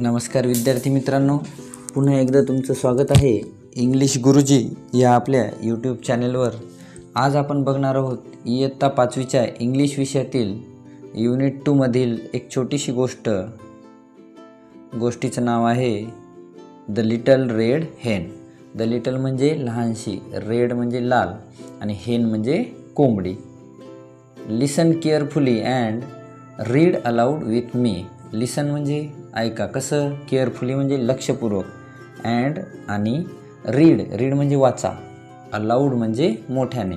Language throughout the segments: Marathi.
नमस्कार विद्यार्थी मित्रांनो पुन्हा एकदा तुमचं स्वागत आहे इंग्लिश गुरुजी या आपल्या यूट्यूब चॅनेलवर आज आपण बघणार आहोत इयत्ता पाचवीच्या इंग्लिश विषयातील युनिट टूमधील एक छोटीशी गोष्ट. गोष्टीचं नाव आहे the little red hen the little म्हणजे लहानशी रेड म्हणजे लाल आणि हेन म्हणजे कोंबडी. Listen carefully and read aloud with me listen म्हणजे ऐका कसं? केअरफुली म्हणजे लक्षपूर्वक. अँड आणि रीड रीड म्हणजे वाचा. अलाऊड म्हणजे मोठ्याने.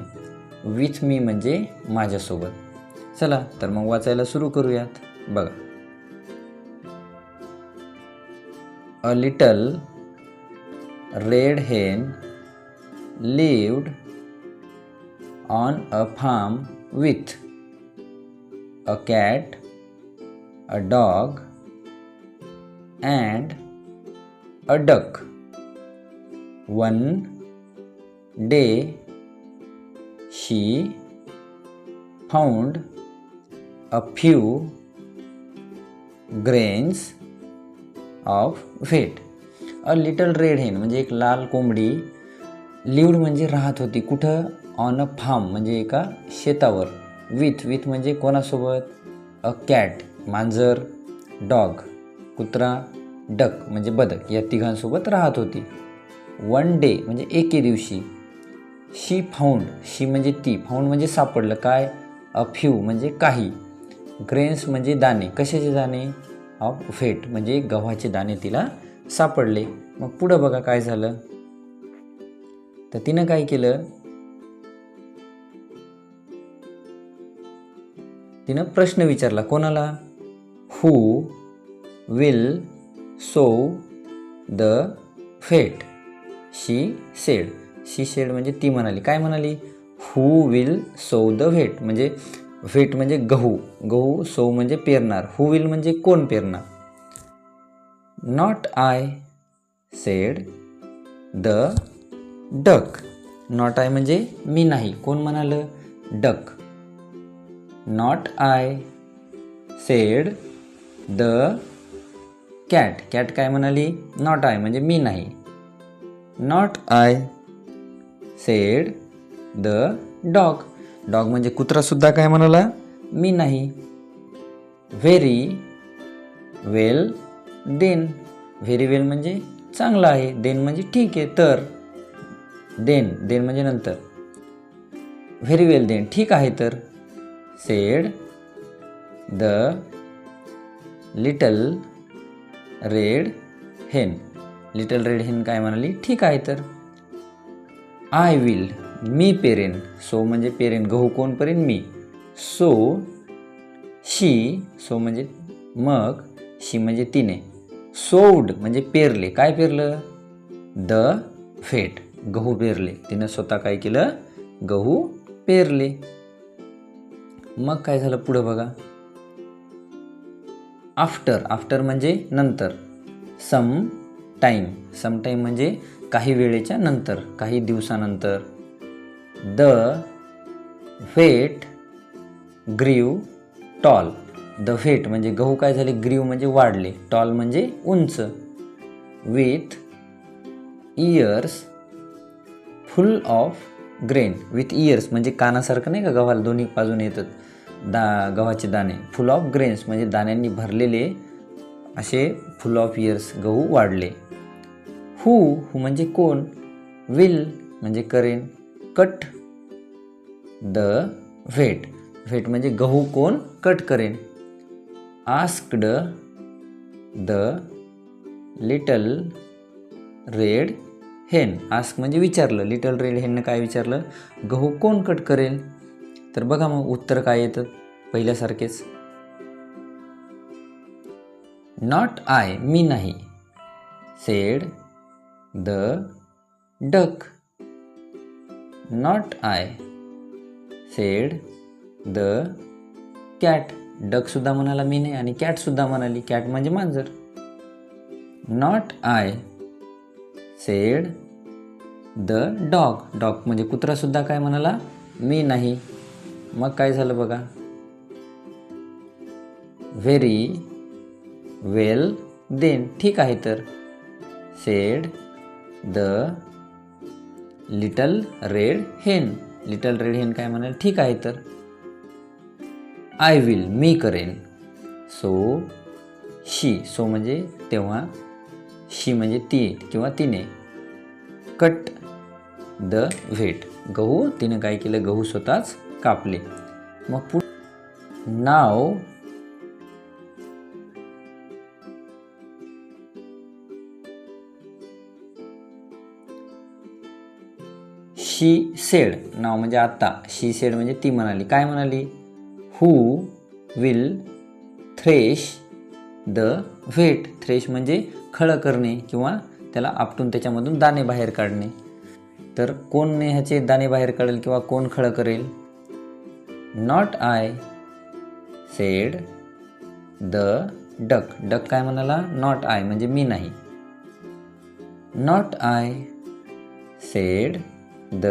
विथ मी म्हणजे माझ्यासोबत. चला तर मग वाचायला सुरू करूयात. बघा. A little red hen lived on a farm with a cat a dog and a duck. One day she found a few grains of wheat. A little red hen म्हणजे एक लाल कोंबडी लिवड म्हणजे राहत होती. कुठं? ऑन अ फार्म म्हणजे एका शेतावर. विथ विथ म्हणजे कोणासोबत? अ कॅट मांजर डॉग कुत्रा डक म्हणजे बदक या तिघांसोबत राहत होती. वन डे म्हणजे एके दिवशी शी फाऊंड शी म्हणजे ती फाऊंड म्हणजे सापडलं काय? अ फ्यू म्हणजे काही. ग्रेन्स म्हणजे दाणे. कशाचे दाणे? ऑफ फेट म्हणजे गव्हाचे दाणे तिला सापडले. मग पुढं बघा काय झालं. तर तिनं काय केलं? तिनं प्रश्न विचारला. कोणाला? Who will sow the wheat she said she said म्हणजे ती म्हणाली. काय म्हणाली? Who will sow the wheat म्हणजे व्हेट म्हणजे गहू. गहू सो म्हणजे पेरणार. हू विल म्हणजे कोण पेरणार? Not I said the duck not I म्हणजे मी नाही. कोण म्हणालं? Duck not I said the cat. Cat काय म्हणाली? नॉट आय म्हणजे मी नाही. Not I said the dog. Dog म्हणजे कुत्रासुद्धा काय म्हणाला? मी नाही. Very well then. Very well म्हणजे चांगला आहे. देन म्हणजे ठीक आहे. तर. देन. देन म्हणजे नंतर. Very well then. ठीक आहे तर. Said the little red hen. Little red hen काय म्हणाली? ठीक आहे तर. आय विल मी पेरेन. सो म्हणजे पेरेन. गहू कोण पेरेन? मी. सो शी सो म्हणजे मग शी म्हणजे तिने. सोड म्हणजे पेरले. काय पेरलं? द फेट गहू पेरले. तिनं स्वतः काय केलं? गहू पेरले. मग काय झालं पुढं बघा. आफ्टर आफ्टर म्हणजे नंतर. सम टाईम सम टाईम म्हणजे काही वेळेच्या नंतर. काही दिवसानंतर. The wheat grew tall the wheat म्हणजे गहू काय झाले? ग्रीव म्हणजे वाढले. टॉल म्हणजे उंच. With ears full of grain with ears म्हणजे कानासारखं नाही का? गव्हाला दोन्ही बाजून येतात. दा गव्हाचे दाणे. फुल ऑफ ग्रेन्स म्हणजे दाण्यांनी भरलेले असे फुल ऑफ इयर्स गहू वाढले. हू हू म्हणजे कोण? विल म्हणजे करेन. कट द व्हेट व्हेट म्हणजे गहू कोण? कट करेन. Asked the little red hen ask म्हणजे विचारलं. लिटल रेड हेननं काय विचारलं? गहू कोण कट करेल तर बघा मग उत्तर काय येतं पहिल्यासारखेच. नॉट आय मी नाही. Said the duck not I said the cat डकसुद्धा म्हणाला मी नाही आणि कॅटसुद्धा म्हणाली. कॅट म्हणजे मांजर. Not I said the dog dog म्हणजे कुत्रासुद्धा काय म्हणाला? मी नाही. मग काय झालं बघा. व्हेरी वेल देन ठीक आहे तर. Said the little red hen little red hen काय म्हणाल? ठीक आहे तर. आय विल मी करेन सो शी सो म्हणजे तेव्हा शी म्हणजे ती किंवा तिने. कट द व्हेट गहू तिनं काय केलं? गहू स्वतःच कापले. मग पु नाव? शी सेड. नाव म्हणजे आता शी सेड म्हणजे ती म्हणाली. काय म्हणाली? Who will thresh the wheat thresh म्हणजे खळं करणे किंवा त्याला आपटून त्याच्यामधून दाणे बाहेर काढणे. तर कोण ह्याचे दाणे बाहेर काढेल किंवा कोण खळं करेल? Not I said the duck duck काय म्हणाला? नॉट आय म्हणजे मी नाही. Not I said the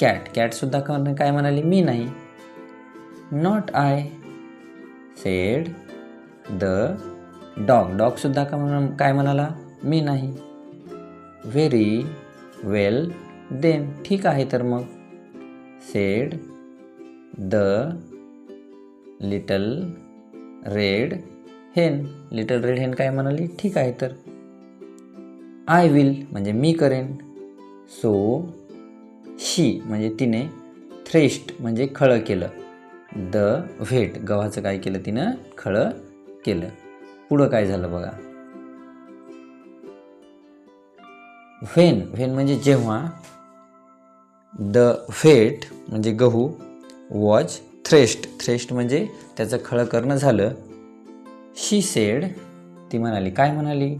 cat कॅटसुद्धा काय म्हणाली? मी नाही. Not I said the dog डॉगसुद्धा का म्हणा काय म्हणाला? मी नाही. व्हेरी वेल देन ठीक आहे तर मग. Said the little red hen. Little red hen काय म्हणाली? ठीक आहे तर. आय विल म्हणजे मी करेन. सो शी म्हणजे तिने थ्रेस्ट म्हणजे खळं केलं. द व्हेट गव्हाचं काय केलं तिनं? खळं केलं. पुढं काय झालं बघा. व्हेन व्हेन म्हणजे जेव्हा. द व्हेट म्हणजे गहू. वॉज थ्रेस्ट थ्रेस्ट म्हणजे त्याचं खळं करणं झालं. शी सेड ती म्हणाली काय म्हणाली?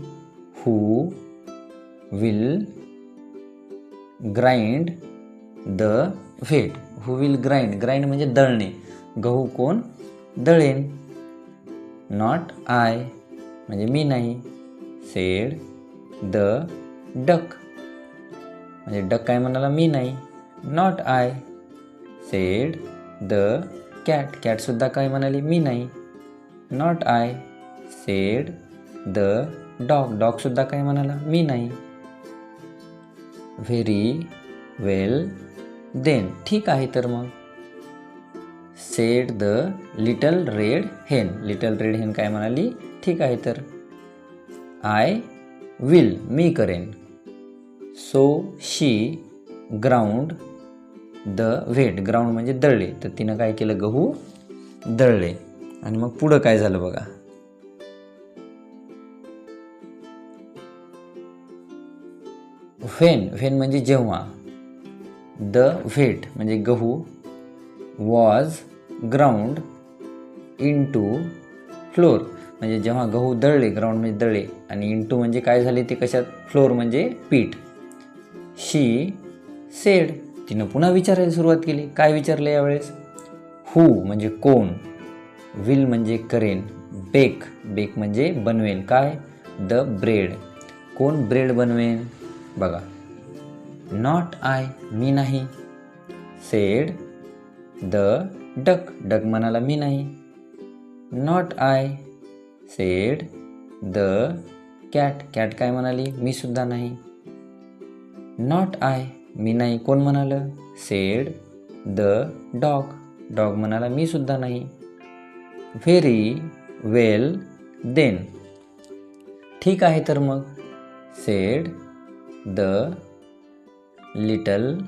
Who will grind the wheat who will grind grind म्हणजे दळणे. गहू कोण? दळेन. नॉट आय म्हणजे मी नाही. सेड द डक म्हणजे डक काय म्हणाला? मी नाही. Not I said the cat. कॅटसुद्धा काय म्हणाली? मी नाही. Not I. Said the dog. डॉगसुद्धा काय म्हणाला? मी नाही. Very well then. ठीक आहे तर मग. Said the little red hen. Little red hen काय म्हणाली? ठीक आहे तर. I will. मी करेन. So she ground the wheat ground म्हणजे दळले. तर तिनं काय केलं? गहू दळले. आणि मग पुढं काय झालं बघा? व्हेन व्हेन म्हणजे जेव्हा. द व्हेट म्हणजे गहू was ground into flour म्हणजे जेव्हा गहू दळले ग्राउंड म्हणजे दळले आणि इंटू म्हणजे काय झाले ते कशात? फ्लोर म्हणजे पीठ. शी सेड तिनं पुन्हा विचारायला सुरुवात केली. काय विचारलं यावेळेस? हू म्हणजे कोण? विल म्हणजे करेन. बेक बेक म्हणजे बनवेन. काय? द ब्रेड कोण ब्रेड बनवेन? बघा. नॉट आय मी नाही. सेड द डक डक म्हणाला मी नाही. Not I said the cat cat काय म्हणाली? मी सुद्धा नाही. नॉट आय मी नाही. कोण म्हणालं? Sed the dog. डॉग म्हणाला मी सुद्धा नाही. Very well then. ठीक आहे तर मग. सेड द लिटल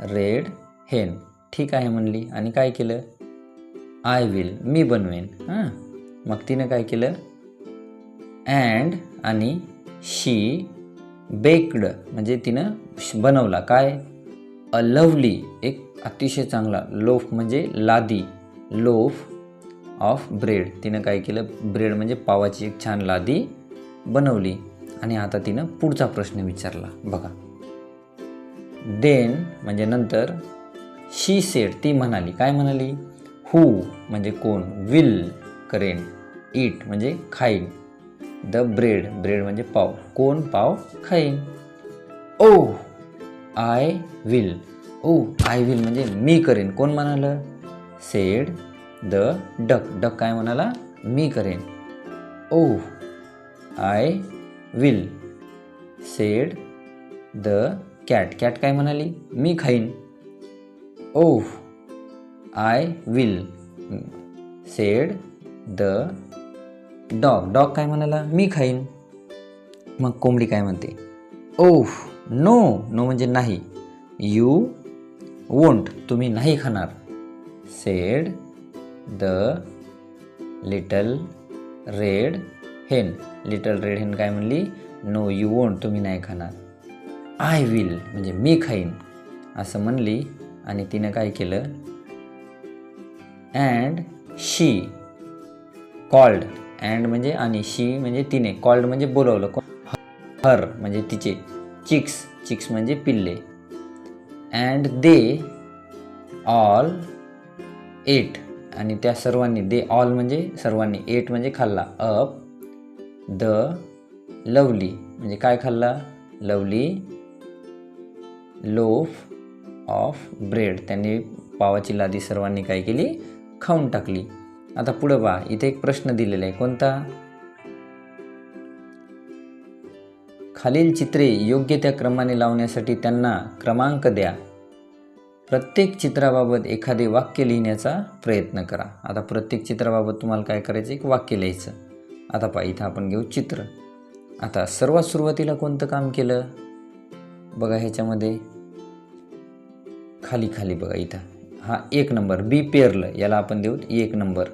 रेड हेन. ठीक आहे म्हणली. आणि काय केलं? I will. मी बनवेन. हां. मग तिनं काय केलं? अँड आणि शी बेक्ड म्हणजे तिनं श- बनवला. काय? अ लवली एक अतिशय चांगला लोफ म्हणजे लादी लोफ ऑफ ब्रेड. तिनं काय केलं? ब्रेड म्हणजे पावाची एक छान लादी बनवली. आणि आता तिनं पुढचा प्रश्न विचारला. बघा. देन म्हणजे नंतर शी सेड ती म्हणाली. काय म्हणाली? हू म्हणजे कोण? विल करेन. इट म्हणजे खाईन. The bread. ब्रेड म्हणजे पाव. कोण पाव? खाईन ओ. I will. O I will म्हणजे मी करेन. कोण म्हणालं? Sed the duck. डक काय म्हणाला? मी करेन. ओ. I will. Said the cat. Cat काय म्हणाली? मी खाईन. ओ. I will. Said the dog dog काय म्हणाला? मी खाईन. मग कोंबडी काय म्हणते? ओह नो नो म्हणजे नाही. यू वोंट तुम्ही नाही खाणार. Said the little red hen. Little red hen काय म्हणली? नो यू वोंट तुम्ही नाही खाणार. आय विल म्हणजे मी खाईन असं म्हणली. आणि तिनं काय केलं? And she called. अँड म्हणजे आणि शी म्हणजे तिने. कॉल्ड म्हणजे बोलवलं. हर म्हणजे तिचे. चिक्स चिक्स म्हणजे पिल्ले. अँड दे ऑल एट आणि त्या सर्वांनी दे ऑल म्हणजे सर्वांनी एट म्हणजे खाल्ला. अप द लवली म्हणजे काय खाल्ला? लवली लोफ ऑफ ब्रेड त्यांनी पावाची लादी सर्वांनी काय केली? खाऊन टाकली. आता पुढं पहा. इथे एक प्रश्न दिलेला आहे. कोणता? खालील चित्रे योग्य त्या क्रमाने लावण्यासाठी त्यांना क्रमांक द्या. प्रत्येक चित्राबाबत एखादे वाक्य लिहिण्याचा प्रयत्न करा. आता प्रत्येक चित्राबाबत तुम्हाला काय करायचं? एक वाक्य लिहायचं. आता पहा इथं आपण घेऊ चित्र. आता सर्वात सुरुवातीला कोणतं काम केलं? बघा ह्याच्यामध्ये. खाली खाली बघा इथं. हा एक नंबर. बी पेरलं. याला आपण देऊ एक नंबर.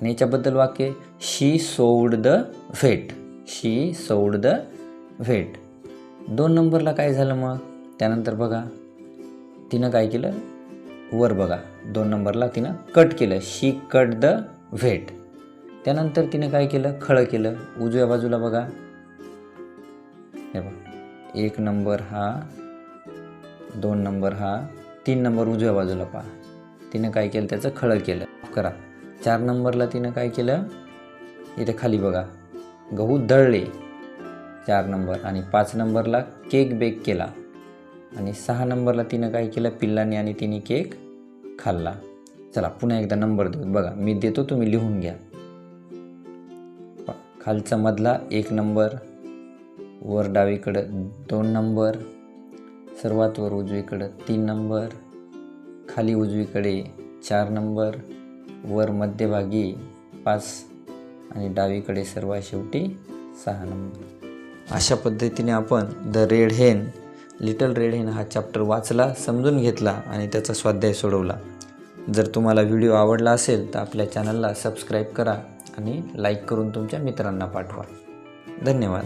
आणि याच्याबद्दल वाक्य शी सोड द व्हेट. शी सोड द व्हेट. दोन नंबरला काय झालं मग? त्यानंतर बघा तिनं काय केलं? वर बघा दोन नंबरला तिनं कट केलं शी कट द व्हेट. त्यानंतर तिनं काय केलं? खळं केलं. उजव्या बाजूला बघा. हे बघा एक नंबर हा दोन नंबर हा तीन नंबर उजव्या बाजूला पहा. तिनं काय केलं? त्याचं खळं केलं. करा. चार नंबरला तिनं काय केलं? इथे खाली बघा. गहू दळले. चार नंबर आणि पाच नंबरला केक बेक केला. आणि सहा नंबरला तिनं काय केलं? पिल्लांनी आणि तिने केक खाल्ला. चला पुन्हा एकदा नंबर देऊ. बघा मी देतो तुम्ही लिहून घ्या. खालचा मधला एक नंबर वर डावीकडं दोन नंबर सर्वात वर उजवीकडं तीन नंबर खाली उजवीकडे चार नंबर वर मध्यभागी पाच आणि डावीकडे सर्वात शेवटी सहा नंबर. अशा पद्धतीने आपण the red hen little red hen हा चॅप्टर वाचला समजून घेतला आणि त्याचा स्वाध्याय सोडवला. जर तुम्हाला व्हिडिओ आवडला असेल तर आपल्या चॅनलला सबस्क्राईब करा आणि लाईक करून तुमच्या मित्रांना पाठवा. धन्यवाद.